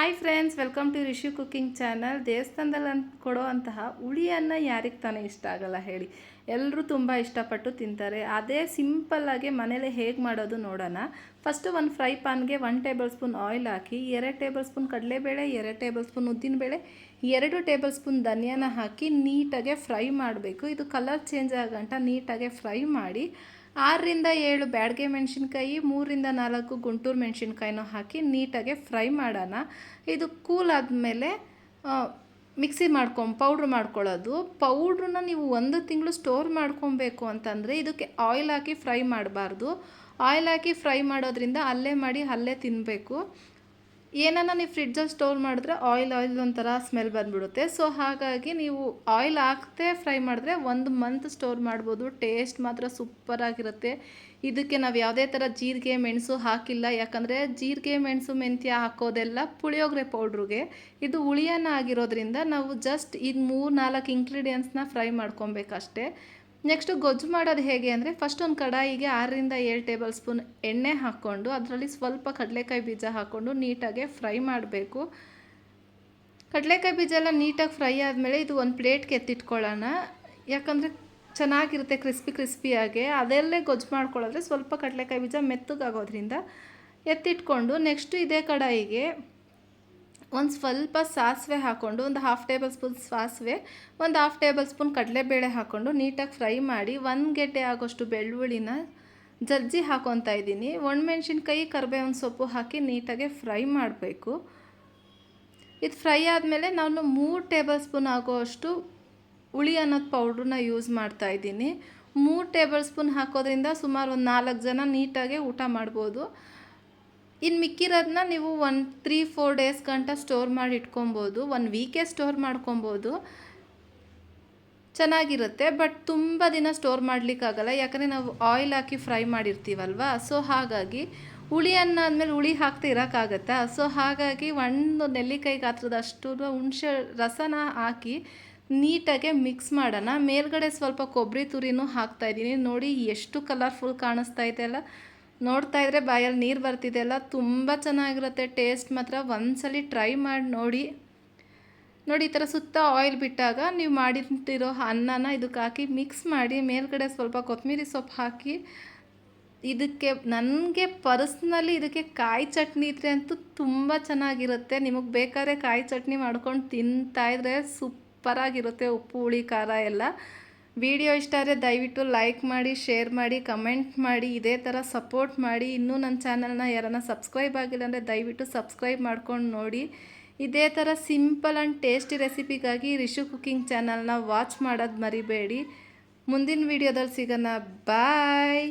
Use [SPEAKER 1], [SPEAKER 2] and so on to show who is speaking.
[SPEAKER 1] Hi friends, welcome to Rishi cooking channel. ದೇವಸ್ಥಾನದಲ್ಲಿ ಅಂತ ಕೊಡೋವಂತಹ ಹುಳಿಯನ್ನು ಯಾರಿಗೆ ತಾನೇ ಇಷ್ಟ ಆಗಲ್ಲ ಹೇಳಿ. ಎಲ್ಲರೂ ತುಂಬ ಇಷ್ಟಪಟ್ಟು ತಿಂತಾರೆ. ಅದೇ ಸಿಂಪಲ್ಲಾಗಿ ಮನೇಲಿ ಹೇಗೆ ಮಾಡೋದು ನೋಡೋಣ. ಫಸ್ಟು ಒಂದು ಫ್ರೈ ಪಾನ್ಗೆ ಒನ್ ಟೇಬಲ್ ಸ್ಪೂನ್ ಆಯಿಲ್ ಹಾಕಿ, ಎರಡು ಟೇಬಲ್ ಸ್ಪೂನ್ ಕಡಲೆಬೇಳೆ, ಎರಡು ಟೇಬಲ್ ಸ್ಪೂನ್ ಉದ್ದಿನಬೇಳೆ, ಎರಡು ಟೇಬಲ್ ಸ್ಪೂನ್ ಧನಿಯಾನ ಹಾಕಿ ನೀಟಾಗೆ ಫ್ರೈ ಮಾಡಬೇಕು. ಇದು ಕಲರ್ ಚೇಂಜ್ ಆಗಂಟ ನೀಟಾಗೆ ಫ್ರೈ ಮಾಡಿ ಆರರಿಂದ ಏಳು ಬ್ಯಾಡ್ಗೆ ಮೆಣಸಿನ್ಕಾಯಿ, ಮೂರರಿಂದ ನಾಲ್ಕು ಗುಂಟೂರು ಮೆಣಸಿನ್ಕಾಯಿನೂ ಹಾಕಿ ನೀಟಾಗಿ ಫ್ರೈ ಮಾಡೋಣ. ಇದು ಕೂಲ್ ಆದಮೇಲೆ ಮಿಕ್ಸಿ ಮಾಡ್ಕೊಂಡು ಪೌಡ್ರ್ ಮಾಡ್ಕೊಳ್ಳೋದು. ಪೌಡ್ರನ್ನ ನೀವು ಒಂದು ತಿಂಗಳು ಸ್ಟೋರ್ ಮಾಡ್ಕೊಬೇಕು ಅಂತಂದರೆ ಇದಕ್ಕೆ ಆಯಿಲ್ ಹಾಕಿ ಫ್ರೈ ಮಾಡಬಾರ್ದು. ಆಯಿಲ್ ಹಾಕಿ ಫ್ರೈ ಮಾಡೋದ್ರಿಂದ ಅಲ್ಲೇ ಮಾಡಿ ಅಲ್ಲೇ ತಿನ್ನಬೇಕು ಏನನ್ನ ನೀವು ಫ್ರಿಡ್ಜಲ್ಲಿ ಸ್ಟೋರ್ ಮಾಡಿದ್ರೆ ಆಯಿಲ್ ಆಯಿಲ್ ಒಂಥರ ಸ್ಮೆಲ್ ಬಂದುಬಿಡುತ್ತೆ. ಸೊ ಹಾಗಾಗಿ ನೀವು ಆಯಿಲ್ ಹಾಕದೆ ಫ್ರೈ ಮಾಡಿದ್ರೆ ಒಂದು ಮಂತ್ ಸ್ಟೋರ್ ಮಾಡ್ಬೋದು. ಟೇಸ್ಟ್ ಮಾತ್ರ ಸೂಪರಾಗಿರುತ್ತೆ ಇದಕ್ಕೆ ನಾವು ಯಾವುದೇ ಥರ ಜೀರಿಗೆ, ಮೆಣಸು ಹಾಕಿಲ್ಲ. ಯಾಕಂದರೆ ಜೀರಿಗೆ, ಮೆಣಸು, ಮೆಂತ್ಯ ಹಾಕೋದೆಲ್ಲ ಪುಳಿಯೋಗರೆ ಪೌಡ್ರಿಗೆ. ಇದು ಹುಳಿಯನ್ನ ಆಗಿರೋದ್ರಿಂದ ನಾವು ಜಸ್ಟ್ ಇದು ಮೂರು ನಾಲ್ಕು ಇಂಗ್ರೀಡಿಯೆಂಟ್ಸ್ನ ಫ್ರೈ ಮಾಡ್ಕೊಬೇಕಷ್ಟೇ. ನೆಕ್ಸ್ಟು ಗೊಜ್ಜು ಮಾಡೋದು ಹೇಗೆ ಅಂದರೆ ಫಸ್ಟ್ ಒಂದು ಕಡಾಯಿಗೆ ಆರರಿಂದ ಏಳು ಟೇಬಲ್ ಸ್ಪೂನ್ ಎಣ್ಣೆ ಹಾಕ್ಕೊಂಡು ಅದರಲ್ಲಿ ಸ್ವಲ್ಪ ಕಡಲೆಕಾಯಿ ಬೀಜ ಹಾಕ್ಕೊಂಡು ನೀಟಾಗಿ ಫ್ರೈ ಮಾಡಬೇಕು. ಕಡಲೆಕಾಯಿ ಬೀಜ ಎಲ್ಲ ನೀಟಾಗಿ ಫ್ರೈ ಆದಮೇಲೆ ಇದು ಒಂದು ಪ್ಲೇಟ್ಗೆ ಎತ್ತಿಟ್ಕೊಳ್ಳೋಣ. ಯಾಕಂದರೆ ಚೆನ್ನಾಗಿರುತ್ತೆ ಕ್ರಿಸ್ಪಿ ಕ್ರಿಸ್ಪಿಯಾಗಿ ಅದೆಲ್ಲೇ ಗೊಜ್ಜು ಮಾಡ್ಕೊಳ್ಳೋದ್ರೆ ಸ್ವಲ್ಪ ಕಡಲೆಕಾಯಿ ಬೀಜ ಮೆತ್ತಗಾಗೋದ್ರಿಂದ ಎತ್ತಿಟ್ಕೊಂಡು ನೆಕ್ಸ್ಟು ಇದೇ ಕಡಾಯಿಗೆ ಒಂದು ಸ್ವಲ್ಪ ಸಾಸಿವೆ ಹಾಕ್ಕೊಂಡು ಒಂದು ಹಾಫ್ ಟೇಬಲ್ ಸ್ಪೂನ್ ಸಾಸಿವೆ, ಒಂದು ಹಾಫ್ ಟೇಬಲ್ ಸ್ಪೂನ್ ಕಡಲೆಬೇಳೆ ಹಾಕ್ಕೊಂಡು ನೀಟಾಗಿ ಫ್ರೈ ಮಾಡಿ, ಒಂದು ಗೆಡ್ಡೆ ಆಗೋಷ್ಟು ಬೆಳ್ಳುಳ್ಳಿನ ಜಜ್ಜಿ ಹಾಕೊತಾ ಇದ್ದೀನಿ. ಒಣಮೆಣ್ಸಿನ್ಕಾಯಿ ಕರಿಬೇವಿನ ಸೊಪ್ಪು ಹಾಕಿ ನೀಟಾಗಿ ಫ್ರೈ ಮಾಡಬೇಕು. ಇದು ಫ್ರೈ ಆದಮೇಲೆ ನಾನು ಮೂರು ಟೇಬಲ್ ಸ್ಪೂನ್ ಆಗೋಷ್ಟು ಹುಳಿ ಅನ್ನೋದು ಪೌಡ್ರನ್ನ ಯೂಸ್ ಮಾಡ್ತಾ ಇದ್ದೀನಿ. ಮೂರು ಟೇಬಲ್ ಸ್ಪೂನ್ ಹಾಕೋದ್ರಿಂದ ಸುಮಾರು ಒಂದು ನಾಲ್ಕು ಜನ ನೀಟಾಗಿ ಊಟ ಮಾಡ್ಬೋದು. ಇನ್ನು ಮಿಕ್ಕಿರೋದನ್ನ ನೀವು ಒಂದು ತ್ರೀ ಫೋರ್ ಡೇಸ್ ಗಂಟ ಸ್ಟೋರ್ ಮಾಡಿ ಇಟ್ಕೊಬೋದು. ಒಂದು ವೀಕೇ ಸ್ಟೋರ್ ಮಾಡ್ಕೊಬೋದು. ಚೆನ್ನಾಗಿರುತ್ತೆ. ಬಟ್ ತುಂಬ ದಿನ ಸ್ಟೋರ್ ಮಾಡಲಿಕ್ಕಾಗಲ್ಲ. ಯಾಕಂದರೆ ನಾವು ಆಯಿಲ್ ಹಾಕಿ ಫ್ರೈ ಮಾಡಿರ್ತೀವಲ್ವ? ಸೊ ಹಾಗಾಗಿ ಹುಳಿ ಅನ್ನ ಆದಮೇಲೆ ಹುಳಿ ಹಾಕ್ತಾ ಇರೋಕ್ಕಾಗತ್ತಾ? ಸೊ ಹಾಗಾಗಿ ಒಂದು ನೆಲ್ಲಿಕಾಯಿ ಗಾತ್ರದಷ್ಟು ಹುಣಸೆ ರಸನ ಹಾಕಿ ನೀಟಾಗೆ ಮಿಕ್ಸ್ ಮಾಡೋಣ. ಮೇಲ್ಗಡೆ ಸ್ವಲ್ಪ ಕೊಬ್ಬರಿ ತುರಿನೂ ಹಾಕ್ತಾಯಿದ್ದೀನಿ ನೋಡಿ ಎಷ್ಟು ಕಲರ್ಫುಲ್ ಕಾಣಿಸ್ತಾ ಇದೆ ಅಲ್ಲ? ನೋಡ್ತಾ ಇದ್ರೆ ಬಾಯಲ್ಲಿ ನೀರು ಬರ್ತಿದೆಯಲ್ಲ ತುಂಬ ಚೆನ್ನಾಗಿರುತ್ತೆ ಟೇಸ್ಟ್ ಮಾತ್ರ. ಒಂದ್ಸಲಿ ಟ್ರೈ ಮಾಡಿ ನೋಡಿ. ನೋಡಿ, ಈ ಥರ ಸುತ್ತ ಆಯಿಲ್ ಬಿಟ್ಟಾಗ ನೀವು ಮಾಡಿಟ್ಟಿರೋ ಅನ್ನನ ಇದಕ್ಕೆ ಹಾಕಿ ಮಿಕ್ಸ್ ಮಾಡಿ, ಮೇಲ್ಗಡೆ ಸ್ವಲ್ಪ ಕೊತ್ತಂಬರಿ ಸೊಪ್ಪು ಹಾಕಿ, ಇದಕ್ಕೆ ನನಗೆ ಪರ್ಸ್ನಲಿ ಇದಕ್ಕೆ ಕಾಯಿ ಚಟ್ನಿ ಇದ್ರೆ ಅಂತೂ ತುಂಬ ಚೆನ್ನಾಗಿರುತ್ತೆ. ನಿಮಗೆ ಬೇಕಾದ್ರೆ ಕಾಯಿ ಚಟ್ನಿ ಮಾಡ್ಕೊಂಡು ತಿಂತಾಯಿದ್ರೆ ಸೂಪರಾಗಿರುತ್ತೆ ಉಪ್ಪು, ಹುಳಿ, ಖಾರ ಎಲ್ಲ. ವಿಡಿಯೋ ಇಷ್ಟ ಆದರೆ ದಯವಿಟ್ಟು ಲೈಕ್ ಮಾಡಿ, ಶೇರ್ ಮಾಡಿ, ಕಮೆಂಟ್ ಮಾಡಿ, ಇದೇ ಥರ ಸಪೋರ್ಟ್ ಮಾಡಿ. ಇನ್ನೂ ನನ್ನ ಚಾನಲ್ನ ಯಾರನ್ನ ಸಬ್ಸ್ಕ್ರೈಬ್ ಆಗಿಲ್ಲ ಅಂದರೆ ದಯವಿಟ್ಟು ಸಬ್ಸ್ಕ್ರೈಬ್ ಮಾಡ್ಕೊಂಡು ನೋಡಿ. ಇದೇ ಥರ ಸಿಂಪಲ್ ಆ್ಯಂಡ್ ಟೇಸ್ಟಿ ರೆಸಿಪಿಗಾಗಿ ರಿಷು ಕುಕ್ಕಿಂಗ್ ಚಾನಲ್ನ ವಾಚ್ ಮಾಡೋದು ಮರಿಬೇಡಿ. ಮುಂದಿನ ವೀಡಿಯೋದಲ್ಲಿ ಸಿಗೋಣ. ಬಾಯ್!